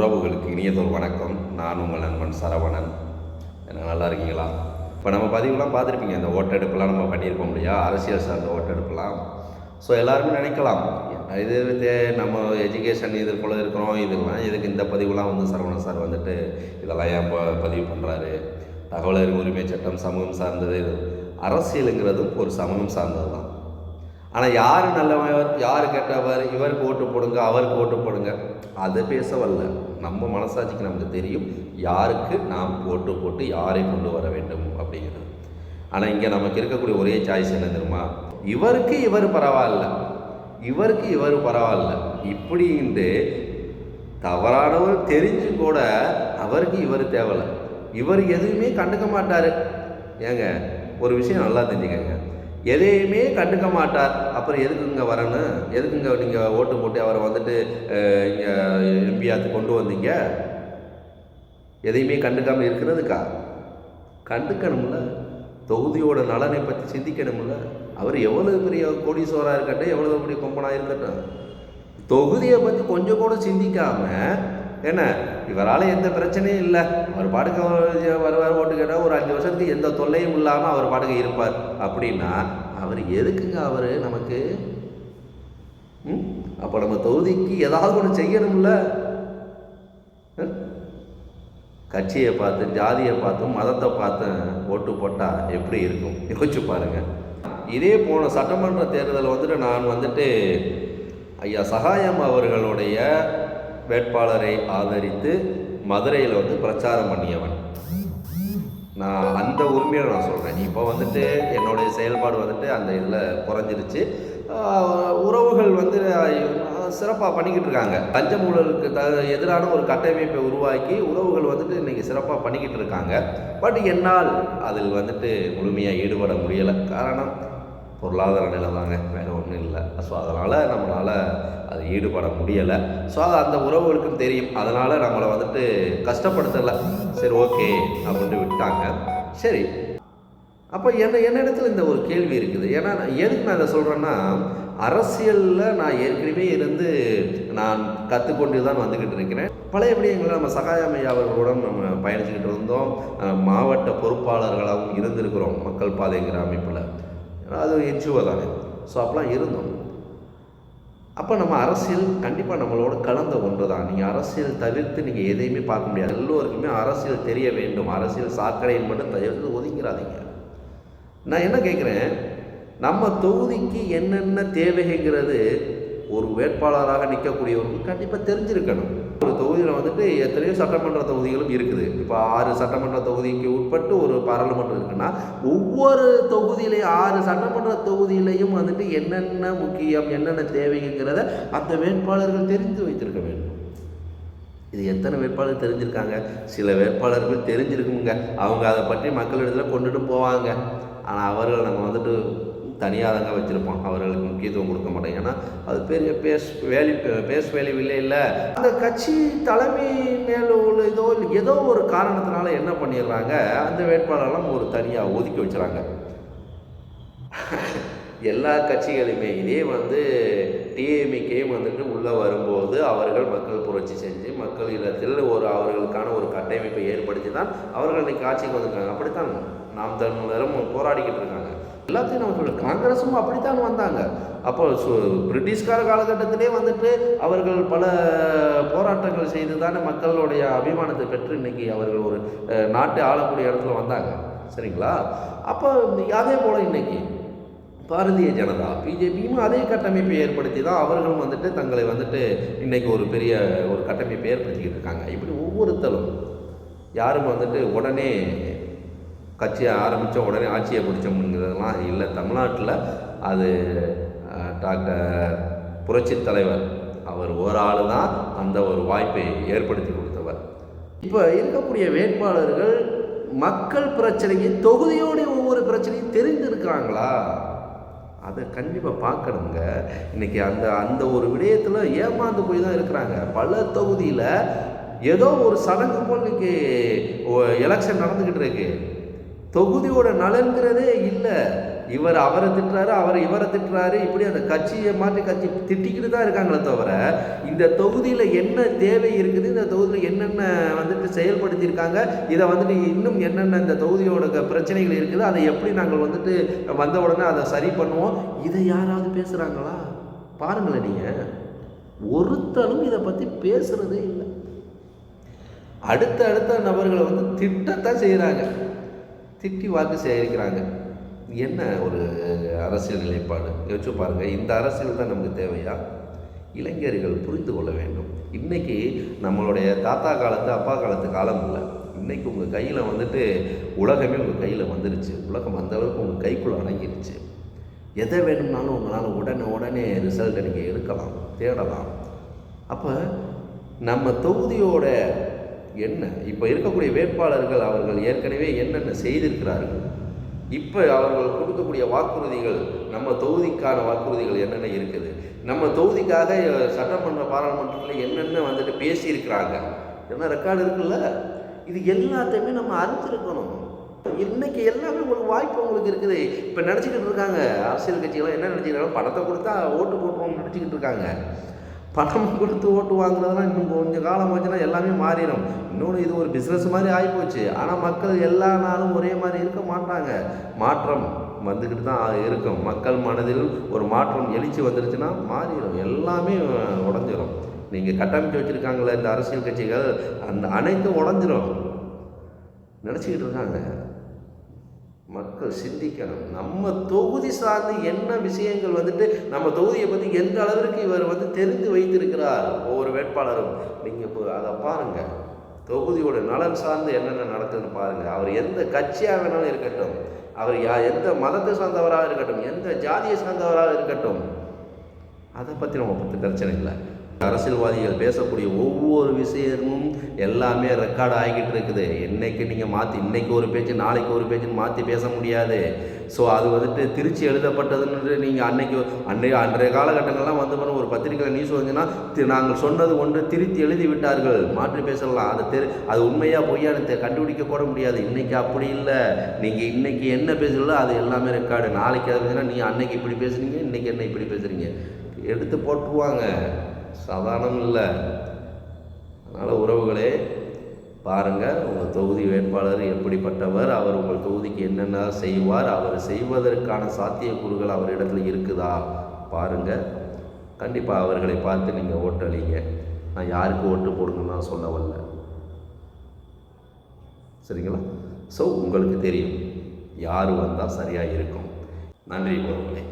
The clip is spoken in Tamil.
உறவுகளுக்கு இனியதொரு வணக்கம். நான் உங்கள் நண்பன் சரவணன். என்ன நல்லா இருக்கீங்களா? இப்போ நம்ம பதிவுலாம் பார்த்துருப்பீங்க. இந்த ஓட்டெடுப்புலாம் நம்ம பண்ணியிருப்போம் இல்லையா? அரசியல் சார்ந்த ஓட்டெடுப்புலாம் ஸோ எல்லாருமே நினைக்கலாம். இது நம்ம எஜுகேஷன் இதுக்குள்ளே இருக்கிறோம் இதுலாம் இதுக்கு இந்த பதிவுலாம் வந்து சரவணன் சார் வந்துட்டு இதெல்லாம் ஏன் ப- பதிவு பண்ணுறாரு தகவல் உரிமை சட்டம் சமூகம் சார்ந்தது இது. அரசியலுங்கிறதும் ஒரு சமூகம் சார்ந்தது தான் ஆனால் யார் நல்லவர் யார் கெட்டவர் இவருக்கு ஓட்டு போடுங்க அவருக்கு ஓட்டு போடுங்க அதை பேச வரல. நம்ம மனசாட்சிக்கு நமக்கு தெரியும் யாருக்கு நாம் போட்டு போட்டு யாரை கொண்டு வர வேண்டும் அப்படிங்கிறது. ஆனால் இங்கே நமக்கு இருக்கக்கூடிய ஒரே சாய்ஸ் என்ன தெரியுமா? இவருக்கு இவர் பரவாயில்ல. இவருக்கு இவர் பரவாயில்ல. இப்படின்ட்டு தவறானவர் தெரிஞ்சு கூட அவருக்கு இவர் தேவையில்ல. இவர் எதுவுமே கண்டுக்க மாட்டார். ஏங்க ஒரு விஷயம் நல்லா தெரிஞ்சுக்கங்க. எதையுமே கண்டுக்க மாட்டார். அப்புறம் எதுக்குங்க வரணும்? எதுக்குங்க நீங்கள் ஓட்டு போட்டு அவரை வந்துட்டு இங்கே எம்பியாத்து கொண்டு வந்தீங்க? எதையுமே கண்டுக்காமல் இருக்கிறதுக்கா? கண்டுக்கணும்ல. தொகுதியோட நலனை பற்றி சிந்திக்கணும்ல. அவர் எவ்வளோ பெரிய கோடீஸ்வராக இருக்கட்டும் எவ்வளோ பெரிய கொம்பனாக இருக்கட்டும். தொகுதியை பற்றி கொஞ்சம் கூட சிந்திக்காம என்ன இவரால் எந்த பிரச்சனையும் இல்லை. அவர் பாட்டுக்கு வருவார் ஓட்டு கேட்டால் ஒரு அஞ்சு வருஷத்துக்கு எந்த தொல்லையும் இல்லாமல் அவர் பாட்டுக்கு இருப்பார். அப்படின்னா அவர் எதுக்குங்க அவர் நமக்கு? அப்போ நம்ம தொகுதிக்கு ஏதாவது ஒன்று செய்யணும்ல? கட்சியை பார்த்து ஜாதியை பார்த்தும் மதத்தை பார்த்தும் ஓட்டு போட்டால் எப்படி இருக்கும்? யோசிச்சு பாருங்க. இதே போன சட்டமன்ற தேர்தலில் வந்துட்டு நான் வந்துட்டு ஐயா சகாயம் அவர்களுடைய வேட்பாளரை ஆதரித்து மதுரையில் வந்து பிரச்சாரம் பண்ணியவன். நான் அந்த உரிமையை நான் சொல்கிறேன் இப்போ வந்துட்டு என்னுடைய செயல்பாடு வந்துட்டு அந்த இதில் குறைஞ்சிருச்சு. உறவுகள் வந்து சிறப்பாக பண்ணிக்கிட்டு இருக்காங்க. லஞ்ச ஊழலுக்கு த எதிரான ஒரு கட்டமைப்பை உருவாக்கி உறவுகள் வந்துட்டு இன்றைக்கி சிறப்பாக பண்ணிக்கிட்டு இருக்காங்க. பட் என்னால் அதில் வந்துட்டு முழுமையாக ஈடுபட முடியலை. காரணம் பொருளாதார நிலை தாங்க வேறு ஒன்றும் இல்லை. ஸோ அதனால் நம்மளால் அது ஈடுபட முடியலை. ஸோ அது அந்த உறவுகளுக்கும் தெரியும். அதனால் நம்மளை வந்துட்டு கஷ்டப்படுத்தலை. சரி ஓகே அப்படின்ட்டு விட்டாங்க. சரி. அப்போ என்ன என்னிடத்துல இந்த ஒரு கேள்வி இருக்குது. ஏன்னா நான் எதுக்கு நான் இதை சொல்கிறேன்னா அரசியலில் நான் ஏற்கனவே இருந்து நான் கற்றுக்கொண்டு தான் வந்துக்கிட்டு இருக்கிறேன். பழைய விடயங்களில் நம்ம சகாயமையா அவர்களுடன் நம்ம பயணிச்சுக்கிட்டு இருந்தோம். மாவட்ட பொறுப்பாளர்களாகவும் இருந்திருக்கிறோம் மக்கள் பாதைங்கிற அமைப்பில். அது என்ஜிஓ தானே ஸோ அப்போலாம் இருந்தோம். அப்போ நம்ம அரசியல் கண்டிப்பாக நம்மளோட கலந்த ஒன்று தான் நீங்கள் அரசியல் தவிர்த்து நீங்கள் எதையுமே பார்க்க முடியாது. எல்லோருக்குமே அரசியல் தெரிய வேண்டும். அரசியல் சாக்கடையில் மட்டும் தவிர்த்து ஒதுங்கிறாதீங்க. நான் என்ன கேட்குறேன் நம்ம தொகுதிக்கு என்னென்ன தேவைங்கிறது ஒரு வேட்பாளராக நிற்கக்கூடியவருக்கு கண்டிப்பாக தெரிஞ்சிருக்கணும். ஒரு தொகுதியில் வந்துட்டு எத்தனையோ சட்டமன்ற தொகுதிகளும் இருக்குது. இப்போ ஆறு சட்டமன்ற தொகுதிக்கு உட்பட்டு ஒரு பாராளுமன்றம் இருக்குன்னா ஒவ்வொரு தொகுதியிலையும் ஆறு சட்டமன்ற தொகுதியிலையும் வந்துட்டு என்னென்ன முக்கியம் என்னென்ன தேவைங்கிறத அந்த வேட்பாளர்கள் தெரிந்து வைத்திருக்க வேண்டும். இது எத்தனை வேட்பாளர் தெரிஞ்சிருக்காங்க? சில வேட்பாளர்கள் தெரிஞ்சிருக்குங்க அவங்க அதை பற்றி மக்களிடத்தில் கொண்டுட்டு போவாங்க. ஆனால் அவர்கள் நம்ம வந்துட்டு தனியாக தாங்க வச்சுருப்போம் அவர்களுக்கு முக்கியத்துவம் கொடுக்க மாட்டோம் ஏன்னா அது பெரிய பேஸ் வேலி பேஸ் வேல்யூ இல்லை இல்லை. அந்த கட்சி தலைமை மேலே உள்ள ஏதோ ஏதோ ஒரு காரணத்தினால என்ன பண்ணிடுறாங்க? அந்த வேட்பாளரெல்லாம் ஒரு தனியாக ஒதுக்கி வச்சுறாங்க. எல்லா கட்சிகளுமே இதே வந்து டிஎம்கேயும் வந்துட்டு உள்ளே வரும்போது அவர்கள் மக்கள் புரட்சி செஞ்சு மக்கள் இல்லத்தில் ஒரு அவர்களுக்கான ஒரு கட்டமைப்பை ஏற்படுத்தி தான் அவர்கள் இன்றைக்கி ஆட்சிக்கு வந்திருக்காங்க. அப்படித்தான் நாம் தமிழரும் போராடிக்கிட்டு இருக்காங்க. எல்லாத்தையும் நம்ம சொல்ல காங்கிரஸும் அப்படித்தான் வந்தாங்க. அப்போ சு பிரிட்டிஷ்கார காலகட்டத்திலே வந்துட்டு அவர்கள் பல போராட்டங்கள் செய்து தானே மக்களுடைய அபிமானத்தை பெற்று இன்னைக்கு அவர்கள் ஒரு நாட்டை ஆளக்கூடிய இடத்துல வந்தாங்க. சரிங்களா? அப்போ அதே போல் இன்னைக்கு பாரதிய ஜனதா பிஜேபியும் அதே கட்டமைப்பை ஏற்படுத்தி தான் அவர்களும் வந்துட்டு தங்களை வந்துட்டு இன்னைக்கு ஒரு பெரிய ஒரு கட்டமைப்பை ஏற்படுத்திக்கிட்டு இருக்காங்க. இப்படி ஒவ்வொருத்தரும் யாரும் வந்துட்டு உடனே கட்சியை ஆரம்பித்த உடனே ஆட்சியை பிடிச்சோம்ங்கிறதெல்லாம் இல்லை. தமிழ்நாட்டில் அது டாக்டர் புரட்சித் தலைவர் அவர் ஒரு ஆள் தான் அந்த ஒரு வாய்ப்பை ஏற்படுத்தி கொடுத்தவர். இப்போ இருக்கக்கூடிய வேட்பாளர்கள் மக்கள் பிரச்சனையை தொகுதியோடைய ஒவ்வொரு பிரச்சனையும் தெரிந்திருக்கிறாங்களா அதை கண்டிப்பாக பார்க்கணுங்க. இன்னைக்கு அந்த அந்த ஒரு விடயத்தில் ஏமாந்து போய் தான் இருக்கிறாங்க. பல தொகுதியில் ஏதோ ஒரு சடங்கு போல் இன்னைக்கு எலெக்ஷன் நடந்துக்கிட்டு இருக்கு. தொகுதியோட நலன்கிறதே இல்லை. இவர் அவரை திட்டுறாரு அவர் இவரை திட்டுறாரு. இப்படி அந்த கட்சியை மாற்றி கட்சி திட்டிக்கிட்டு தான் இருக்காங்களே தவிர இந்த தொகுதியில் என்ன தேவை இருக்குது இந்த தொகுதியில் என்னென்ன வந்துட்டு செயல்படுத்தியிருக்காங்க இதை வந்துட்டு இன்னும் என்னென்ன இந்த தொகுதியோட க- பிரச்சனைகள் இருக்குது அதை எப்படி நாங்கள் வந்துட்டு வந்த உடனே அதை சரி பண்ணுவோம் இதை யாராவது பேசுகிறாங்களா பாருங்களேன் நீங்கள் ஒருத்தரும் இதை பற்றி பேசுகிறதே இல்லை. அடுத்த அடுத்த நபர்களை வந்து திட்டத்தான் செய்கிறாங்க திட்டி வாக்கு சேகரிக்கிறாங்க. என்ன ஒரு அரசியல் நிலைப்பாடு? யோசிச்சு பாருங்கள் இந்த அரசியல் தான் நமக்கு தேவையா? இளைஞர்கள் புரிந்து கொள்ள வேண்டும். இன்றைக்கி நம்மளுடைய தாத்தா காலத்து அப்பா காலத்து காலம் இல்லை. இன்றைக்கி உங்கள் கையில் வந்துட்டு உலகமே உங்கள் கையில் வந்துருச்சு. உலகம் வந்தளவுக்கு உங்கள் கைக்குள்ளே அடங்கிருச்சு. எதை வேணும்னாலும் உங்களால் உடனே உடனே ரிசல்ட்டை நீங்கள் எடுக்கலாம் தேடலாம். அப்போ நம்ம தொகுதியோட என்ன? இப்போ இருக்கக்கூடிய வேட்பாளர்கள் அவர்கள் ஏற்கனவே என்னென்ன செய்திருக்கிறார்கள்? இப்போ அவர்கள் கொடுக்கக்கூடிய வாக்குறுதிகள் நம்ம தொகுதிக்கான வாக்குறுதிகள் என்னென்ன இருக்குது? நம்ம தொகுதிக்காக சட்டமன்ற பாராளுமன்றத்தில் என்னென்ன வந்துட்டு பேசியிருக்கிறாங்க? என்ன ரெக்கார்டு இருக்குல்ல? இது எல்லாத்தையுமே நம்ம அறிஞ்சிருக்கணும். இன்னைக்கு எல்லாமே உங்களுக்கு வாய்ப்பு உங்களுக்கு இருக்குது. இப்போ நினச்சிக்கிட்டு இருக்காங்க. அரசியல் கட்சிகள்லாம் என்ன நினச்சிக்கிறாங்க பணத்தை கொடுத்தா ஓட்டு போட்டுருவோம் நினச்சிக்கிட்டு இருக்காங்க. பணம் கொடுத்து ஓட்டு வாங்குறதுலாம் இன்னும் கொஞ்சம் காலம் ஆச்சுன்னா எல்லாமே மாறிடும். இன்னொன்று இது ஒரு பிஸ்னஸ் மாதிரி ஆகிப்போச்சு ஆனால் மக்கள் எல்லா நாளும் ஒரே மாதிரி இருக்க மாட்டாங்க மாற்றம் வந்துக்கிட்டு தான் இருக்கும். மக்கள் மனதில் ஒரு மாற்றம் எழுச்சி வந்துருச்சுன்னா மாறிடும். எல்லாமே உடஞ்சிரும். நீங்கள் கட்டமைச்சு வச்சுருக்காங்களே இந்த அரசியல் கட்சிகள் அந்த அனைத்தும் உடஞ்சிரும். நினச்சிக்கிட்டு இருக்காங்க. மக்கள் சிந்திக்கணும். நம்ம தொகுதி சார்ந்து என்ன விஷயங்கள் வந்துட்டு நம்ம தொகுதியை பற்றி எந்த அளவிற்கு இவர் வந்து தெரிந்து வைத்திருக்கிறார் ஒவ்வொரு வேட்பாளரும்? நீங்கள் இப்போ அதை பாருங்கள் தொகுதியோட நலன் சார்ந்து என்னென்ன நடக்குதுன்னு பாருங்கள் அவர் எந்த கட்சியாக வேணாலும் இருக்கட்டும். அவர் யா எந்த மதத்தை சார்ந்தவராக இருக்கட்டும். எந்த ஜாதியை சார்ந்தவராக இருக்கட்டும். அதை பற்றி நம்ம பற்றி பிரச்சனை இல்லை. அரசியல்வாதிகள் பேசக்கூடிய ஒவ்வொரு விஷயமும் எல்லாமே ரெக்கார்ட் ஆகிக்கிட்டு இருக்குது. என்னைக்கு நீங்கள் மாற்றி இன்னைக்கு ஒரு பேச்சு நாளைக்கு ஒரு பேச்சுன்னு மாற்றி பேச முடியாது. ஸோ அது வந்துட்டு திருச்சி எழுதப்பட்டதுன்னு நீங்கள் அன்னைக்கு அன்றைய அன்றைய காலகட்டங்கள்லாம் வந்து பாருங்க ஒரு பத்திரிக்கையில் நியூஸ் வந்துச்சுன்னா நாங்கள் சொன்னது ஒன்று திருத்தி எழுதி விட்டார்கள். மாற்றி பேசலாம். அது தெரு அது உண்மையாக பொய்யான்னு தெ- கண்டுபிடிக்க கூட முடியாது. இன்றைக்கி அப்படி இல்லை. நீங்கள் இன்றைக்கி என்ன பேசுகிறீங்களோ அது எல்லாமே ரெக்கார்டு நாளைக்கு அதை பேசுனா நீங்கள் அன்னைக்கு இப்படி பேசுகிறீங்க இன்னைக்கு என்ன இப்படி பேசுகிறீங்க எடுத்து போட்டுருவாங்க. சாதாரணம் இல்லை அதனால் உறவுகளே பாருங்கள் உங்கள் தொகுதி வேட்பாளர் எப்படிப்பட்டவர் அவர் உங்கள் தொகுதிக்கு என்னென்ன செய்வார் அவர் செய்வதற்கான சாத்தியக்கூறுகள் அவரிடத்துல இருக்குதா பாருங்கள் கண்டிப்பாக அவர்களை பார்த்து நீங்கள் ஓட்டளிங்க நான் யாருக்கு ஓட்டு போடுங்கன்னு நான் சொல்ல வரல. சரிங்களா? ஸோ உங்களுக்கு தெரியும் யார் வந்தால் சரியாக இருக்கும். நன்றி உறவுகளே